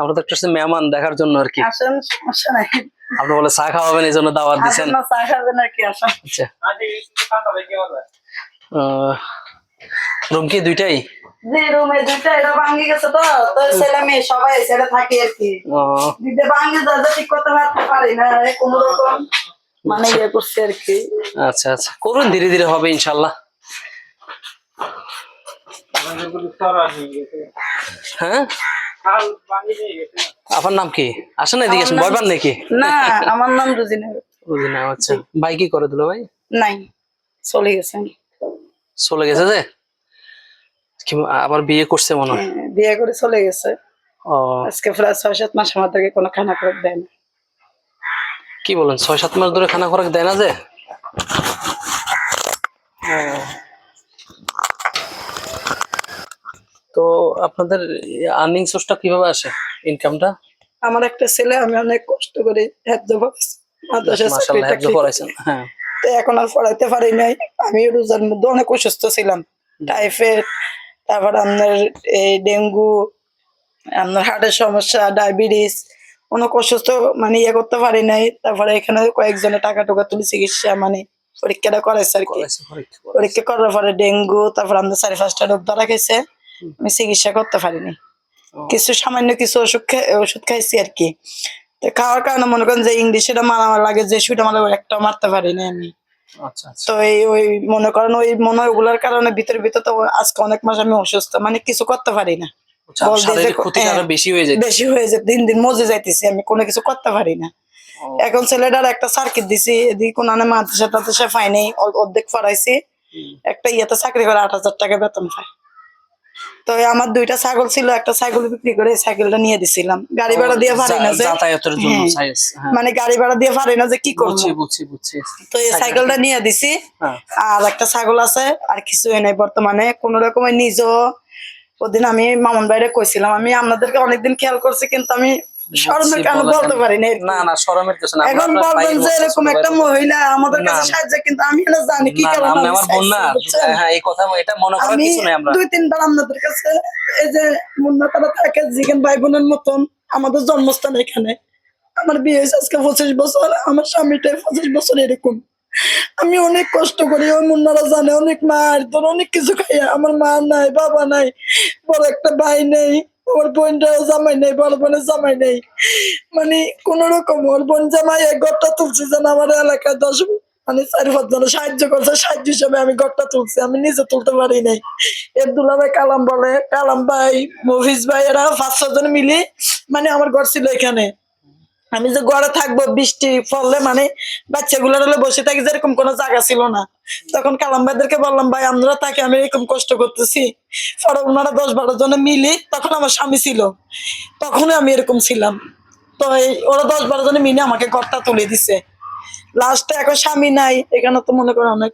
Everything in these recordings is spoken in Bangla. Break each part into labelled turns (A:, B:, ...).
A: আমরা তো একটা মেহমান দেখার জন্য আর কি।
B: আসেন সমস্যা নাই।
A: আপনি বলে চা খাওয়াবেন এই জন্য দাওয়াত দিচ্ছেন
B: না চা খাবেন আর কি আসেন।
A: আচ্ছা। রুম কি দুইটাই?
B: যে রুমে দুইটা এটা ভাঙ্গি গেছে তো তো ছেলে মেয়ে সবাই থাকি আর কি। দিতে ভাঙ্গে দাদা ঠিক করতে পারি না রকম মানে ইয়ে করছে আর কি।
A: আচ্ছা আচ্ছা। করুন ধীরে ধীরে হবে ইনশাল্লাহ। হ্যাঁ? আপনার নাম কি? আসেন না এদিকে আসেন ভয় পান নাকি?
B: না আমার নাম রুজিনা
A: বুঝি না আচ্ছা। ভাই কি করে দিল ভাই?
B: নাই চলে গেছেন
A: চলে গেছে যে? কি আবার বিয়ে করছে মনে হয়?
B: হ্যাঁ, বিয়ে করে চলে গেছে।
A: ও।
B: আজকে প্রায় ছয় সাত মাস আমার থেকে কোনো খানা করে দেয় না।
A: কি বলেন ছয় সাত মাস ধরে খানা খোরাক দেয় না যে ও। তো আপনাদের আর্নিং সোর্সটা কীভাবে আসে ইনকামটা
B: আমার একটা ছেলে আমি অনেক কষ্ট করে হেফজ পড়াইছি চাকরিটা
A: পড়াইছেন। হ্যাঁ।
B: তো এখন আর পড়াইতে পারি নাই। আমি রোজার মধ্যে অনেক অসুস্থ ছিলাম। টাইফয়েড তারপর আপনার এই ডেঙ্গু আপনার হার্টের সমস্যা ডায়াবেটিস অনেক অসুস্থ মানে ইয়ে করতে পারি নাই। তারপরে এখানে কয়েকজনের টাকা টুকা তুলে চিকিৎসা মানে পরীক্ষাটা করাইছে আর কি।
A: পরীক্ষা
B: পরীক্ষা করার পরে ডেঙ্গু তারপর আমাদের চারি পাঁচটা রোগ ধরা গেছে। আমি চিকিৎসা করতে পারিনি। কিছু সামান্য কিছু ওষুধ ওষুধ খাইছি আর কি। তো খাওয়ার কারণে মনে করেন যে ইংলিশটা মারা আমার লাগে যে সুইটা মারা একটা মারতে পারিনি আমি।
A: আচ্ছা আচ্ছা।
B: তো এই ওই মনে করেন ওই মনে হয় ওগুলার কারণে ভিতরে ভিতরে তো আজকে অনেক মাস আমি অসুস্থ মানে কিছু করতে পারি না।
A: আচ্ছা,
B: হ্যাঁ।
A: বেশি হয়ে যায়
B: বেশি হয়ে যায় দিন দিন মজে যাইতেছি আমি কোনো কিছু করতে পারি না। এখন ছেলেটার একটা সার্কিট দিছি এদিকে কোনো মাদ্রাসা টাদ্রাসা পাই নাই অর্ধেক পড়াইছি। একটা ইয়েতে চাকরি করে আট হাজার টাকা বেতন পায়। তো আমার দুইটা ছাগল ছিল একটা ছাগল বিক্রি করে ছাগলটা সাইকেলটা নিয়ে দিছিলাম। গাড়ি ভাড়া দিয়ে পারি না যে
A: যাতায়াতের জন্য
B: হ্যাঁ।
A: হ্যাঁ।
B: মানে গাড়ি ভাড়া দিয়ে পারি না যে কি করছি
A: বুঝছি বুঝছি বুঝছি।
B: তো এই সাইকেলটা নিয়ে। দিছি।
A: হ্যাঁ।
B: আর একটা ছাগল আছে আর কিছু নাই বর্তমানে। কোন রকমের নিজ ওদিন আমি মামুন বাইরে কইছিলাম আমি আপনাদেরকে অনেকদিন খেয়াল করছি কিন্তু আমি শরমের কারণে বলতে পারি না
A: না না শরমের কিছু না
B: এখন বলবেন যে এরকম একটা মহিলা আমাদের কাছে সাহায্য কিন্তু আমি এটা জানি কি
A: না, না,
B: কারণে
A: আপনি
B: আমি
A: আমার বোন না হ্যাঁ এই কথা এটা মনে করার কিছু নেই আমরা।
B: দুই তিনবার আপনাদের কাছে এই যে মুন্না তারা থাকে জিগেন ভাই বোনের মতন আমাদের জন্মস্থান এখানে। আমার বিয়ে হয়েছে আজকে পঁচিশ বছর আমার স্বামীটা পঁচিশ বছর এরকম। আমি অনেক কষ্ট করি ওই মুন্নারা জানে অনেক মার তোর অনেক কিছু খাইয়া। আমার মা নাই বাবা নাই বড় একটা ভাই নেই। আমার বোনটা জামাই নেই, বড় বোনের জামাই নেই। মানে কোন রকম ওর বোন জামাই এক ঘরটা তুলছে যেন আমার এলাকায় দশ মানে চারি পাঁচ জন সাহায্য করছে, সাহায্য হিসেবে আমি ঘরটা তুলছি, আমি নিজে তুলতে পারি নাই। এর দুলাভাই কালাম বলে, কালাম ভাই, মফিজ ভাই, এরা পাঁচ ছজন মিলি মানে আমার ঘর ছিল এখানে। আমি যে ঘরে থাকব, বৃষ্টি পড়লে মানে বাচ্চাগুলোর হলে বসে থাকি যেরকম কোনো জায়গা ছিল না। তখন কালাম ভাইদেরকে বললাম, ভাই, আমরা তাকে আমি এরকম কষ্ট করতেছি। পরে ওনারা দশ বারো জনে মিলি তখন আমার স্বামী ছিল, তখনই আমি এরকম ছিলাম। তো ওরা দশ বারো জনে মিলে আমাকে ঘরটা তুলে দিছে। লাস্টে এখন স্বামী নাই, এখানে তো মনে করো অনেক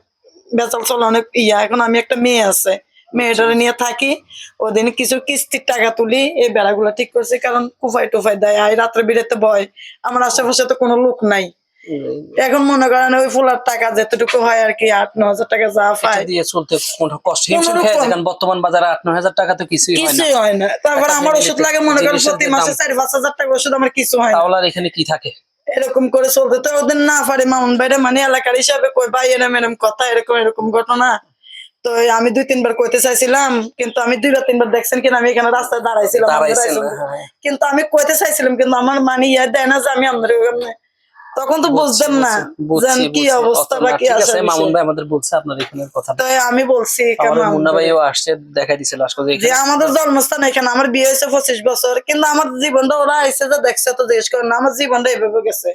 B: বেচাল চলে, অনেক ইয়া, এখন আমি একটা মেয়ে আছে। মেয়েটারে নিয়ে থাকি ওদিন কিছু কিস্তির টাকা তুলি এই বেড়াগুলো ঠিক করছি কারণ কুফাই টুফাই দেয় আর রাত্রে বেরোতে ভয় আমার আশেপাশে তো কোনো লোক নাই। এখন মনে করেন ওই ফুলার টাকা যেতটুকু হয় আর কি আট ন হাজার টাকা যা পায়।
A: দিয়ে চলতে কষ্ট বর্তমান বাজারে আট নয় হাজার টাকা তো কিছুই হয় না।
B: কিছুই হয় না। তারপর আমার ওষুধ লাগে মনে করেন প্রতি মাসে। চারি পাঁচ হাজার টাকা ওষুধ আমার কিছু হয় না।
A: তাহলে আর এখানে কি থাকে?
B: এরকম করে চলতে তো ওদের না পারে মামুন বাইরে মানে এলাকার হিসাবে কই ভাই এরম এরম কথা এরকম এরকম ঘটনা। তো আমি দুই তিনবার কইতে চাইছিলাম কিন্তু আমি দুইবার তিনবার দেখছেন কিনা আমি এখানে রাস্তায় দাঁড়াইছিলাম দাঁড়াইছিলাম।
A: হ্যাঁ।
B: কিন্তু আমি কইতে চাইছিলাম কিন্তু আমার মানে ইয়া দেয় না যে আমি আপনার তখন তো বুঝতেন না যেন কি অবস্থা বা কি আছে
A: মামুন ভাই আমাদের বলছে আপনার এখানের কথা
B: তো আমি বলছি কেন
A: আমাদের মুন্না
B: আমাদের-
A: ভাইও আসছে দেখাই দিছিল আসলে
B: যে
A: এখানে
B: আমাদের জন্মস্থান এখানে আমার বিয়ে হয়েছে পঁচিশ বছর কিন্তু আমার জীবনটা ওরা আইসে যে দেখছে তো জিজ্ঞেস করে না আমার জীবনটা এভাবে গেছে।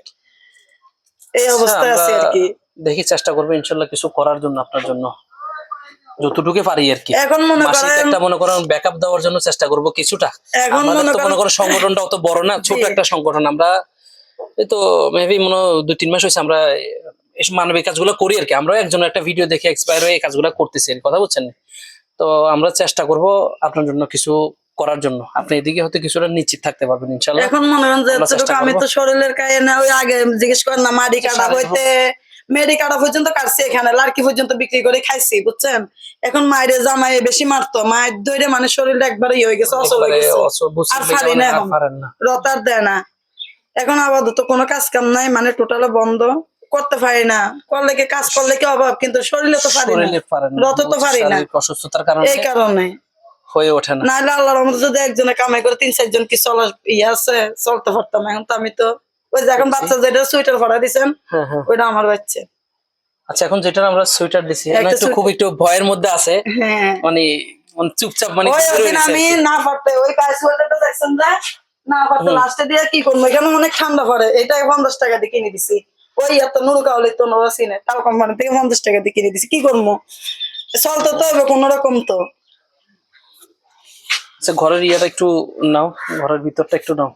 B: এই
A: আচ্ছা,
B: অবস্থায় আছে আর কি।
A: দেখি চেষ্টা করব ইনশাল্লাহ কিছু করার জন্য আপনার জন্য। যতটুকু পারি আর কি।
B: এখন মনে করেন
A: একটা মনে করেন ব্যাকআপ দেওয়ার জন্য চেষ্টা করব কিছুটা।
B: এখন মনে
A: মনে
B: করেন
A: সংগঠনটা অত বড় না ছোট একটা সংগঠন। আমরা এই তো মেবি মনে দুই তিন মাস হয়েছে আমরা এসব মানবিক কাজগুলো করি আর কি। আমরা একজন একটা ভিডিও দেখে এক্সপায়ার হয়ে এই কাজগুলো করতেছি কথা বুঝছেন তো আমরা চেষ্টা করব আপনার জন্য কিছু করার জন্য। আপনি এদিকে হয়তো কিছুটা নিশ্চিত থাকতে পারবেন ইনশাল্লাহ
B: এখন মনে করেন যে আমি তো শরীরের গায়ে না ওই আগে জিজ্ঞেস করেন না মাটি কাটা হইতে মেয়েরি কাটা পর্যন্ত কাটছি এখানে লাড়কি পর্যন্ত বিক্রি করে খাইছি বুঝছেন? এখন মায়ের জামাই বেশি মারতো মায়ের ধরে মানে শরীরটা একবারে ইয়ে হয়ে গেছে অচল হয়ে গেছে। আর
A: পেরেছি,
B: না এখন। রতার দেয় না। এখন আপাতত কোনো কাজ কাম নাই মানে টোটাল বন্ধ করতে পারি না। করলে কি কাজ করলে কি অভাব কিন্তু শরীরে তো পারি না। রত তো পারি না।
A: অসুস্থতার কারণে
B: এই কারণে।
A: হয়ে ওঠে না।
B: নাহলে আল্লাহর রহমতে যদি একজনে কামাই করে তিন চারজন কি চলার ইয়ে আছে চলতে পারতাম এখন তো আমি তো ওই যে এখন বাচ্চা যেটা সুইটার ভাড়া দিছেন
A: হ্যাঁ হ্যাঁ।
B: ওইটা আমার বাচ্চা।
A: আচ্ছা এখন যেটা আমরা সোয়েটার দিছি
B: একটু
A: খুব একটু ভয়ের মধ্যে আছে
B: হ্যাঁ।
A: মানে মানে চুপচাপ মানে
B: আমি না পারতে ওই সোয়েটারটা দেখছেন যে না পারতে লাস্টে দিয়ে কি করব? এখানে অনেক ঠান্ডা পড়ে এটা পঞ্চাশ টাকা দিয়ে কিনে দিছি। ওই এত নুরু কাউলি তো নোরা সিনে তাল কোম্পানি থেকে পঞ্চাশ টাকা দিয়ে কিনে দিছি কি করব? চলতে তো হবে কোনো রকম তো।
A: আচ্ছা ঘরের ইয়েটা একটু নাও ঘরের ভিতরটা একটু নাও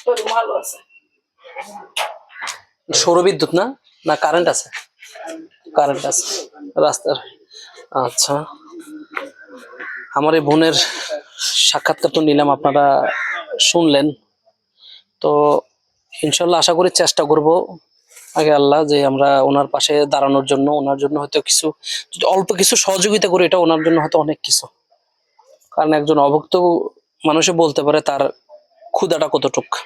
B: শরীর ভালো আছে
A: সৌরবিদ্যুৎ না? না কারেন্ট আছে। কারেন্ট আছে। রাস্তার। আচ্ছা। আমার এই বোনের সাক্ষাৎকার তো নিলাম, আপনারা শুনলেন। তো ইনশাল্লাহ আশা করি চেষ্টা করব আগে আল্লাহ যে আমরা ওনার পাশে দাঁড়ানোর জন্য, ওনার জন্য হয়তো কিছু, যদি অল্প কিছু সহযোগিতা করি, এটা ওনার জন্য হয়তো অনেক কিছু। কারণ একজন অভুক্ত মানুষে বলতে পারে তার ক্ষুদাটা কতটুক।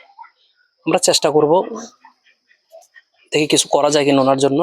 A: আমরা চেষ্টা করব। দেখি কিছু করা যায় কিনা ওনার জন্য।